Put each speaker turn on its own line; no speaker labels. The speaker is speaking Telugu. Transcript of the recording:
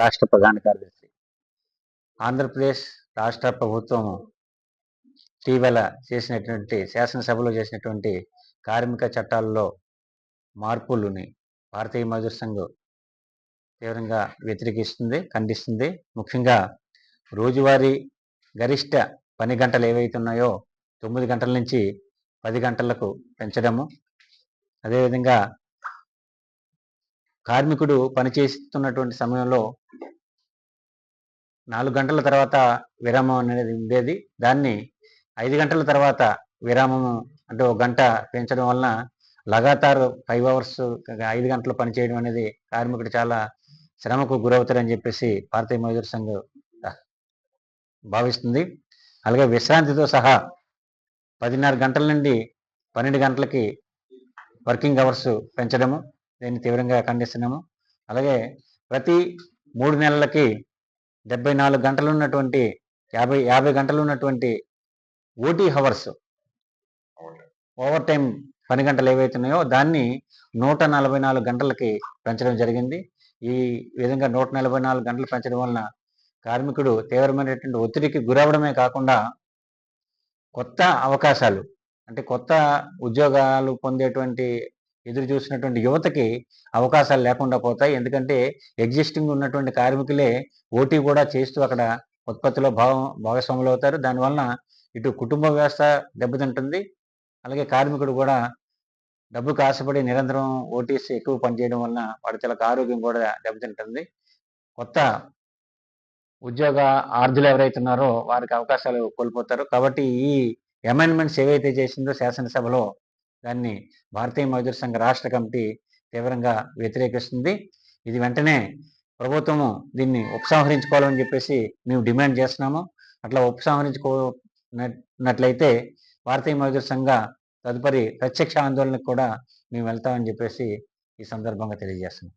రాష్ట్ర ప్రధాన కార్యదర్శి. ఆంధ్రప్రదేశ్ రాష్ట్ర ప్రభుత్వం ఇటీవల చేసినటువంటి శాసనసభలో చేసినటువంటి కార్మిక చట్టాల్లో మార్పులని భారతీయ మజూర్ సంఘ్ తీవ్రంగా వ్యతిరేకిస్తుంది ఖండిస్తుంది. ముఖ్యంగా రోజువారీ గరిష్ట పని గంటలు ఏవైతే ఉన్నాయో తొమ్మిది గంటల నుంచి పది గంటలకు పెంచడము. అదేవిధంగా కార్మికుడు పనిచేస్తున్నటువంటి సమయంలో నాలుగు గంటల తర్వాత విరామం అనేది ఉండేది. దాన్ని ఐదు గంటల తర్వాత విరామము అంటే ఒక గంట పెంచడం వలన లగాతారు ఫైవ్ అవర్స్ ఐదు గంటలు పనిచేయడం అనేది కార్మికుడు చాలా శ్రమకు గురవుతారని చెప్పేసి భారతీయ మజూర్ సంఘ్ భావిస్తుంది. అలాగే విశ్రాంతితో సహా పదిన్నర గంటల నుండి పన్నెండు గంటలకి వర్కింగ్ అవర్స్ పెంచడము దీన్ని తీవ్రంగా ఖండిస్తున్నాము. అలాగే ప్రతి మూడు నెలలకి డెబ్బై నాలుగు గంటలు ఉన్నటువంటి యాభై యాభై గంటలు ఉన్నటువంటి ఓటీ హవర్స్ ఓవర్ టైం పని గంటలు ఏవైతే ఉన్నాయో దాన్ని నూట నలభై నాలుగు గంటలకి పెంచడం జరిగింది. ఈ విధంగా నూట నలభై నాలుగు గంటలు పెంచడం వలన కార్మికుడు తీవ్రమైనటువంటి ఒత్తిడికి గురవడమే కాకుండా కొత్త అవకాశాలు అంటే కొత్త ఉద్యోగాలు పొందేటువంటి ఎదురు చూసినటువంటి యువతకి అవకాశాలు లేకుండా పోతాయి. ఎందుకంటే ఎగ్జిస్టింగ్ ఉన్నటువంటి కార్మికులే ఓటీ కూడా చేస్తూ అక్కడ ఉత్పత్తిలో భాగం భాగస్వాములు అవుతారు. దానివలన ఇటు కుటుంబ వ్యవస్థ దెబ్బతింటుంది. అలాగే కార్మికుడు కూడా డబ్బుకు ఆశపడి నిరంతరం ఓటీసీ ఎక్కువ పనిచేయడం వలన వాడి చాలా ఆరోగ్యం కూడా దెబ్బతింటుంది. కొత్త ఉద్యోగ ఆర్థులు ఎవరైతే ఉన్నారో వారికి అవకాశాలు కోల్పోతారు. కాబట్టి ఈ అమెండ్మెంట్స్ ఏవైతే చేసిందో శాసనసభలో దాన్ని భారతీయ మజూర్ సంఘ రాష్ట్ర కమిటీ తీవ్రంగా వ్యతిరేకిస్తుంది. ఇది వెంటనే ప్రభుత్వము దీన్ని ఉపసంహరించుకోవాలని చెప్పేసి మేము డిమాండ్ చేస్తున్నాము. అట్లా ఉపసంహరించుకోనట్లయితే భారతీయ మజూర్ సంఘ తదుపరి ప్రత్యక్ష ఆందోళనకు కూడా మేము వెళ్తామని చెప్పేసి ఈ సందర్భంగా తెలియజేస్తున్నాం.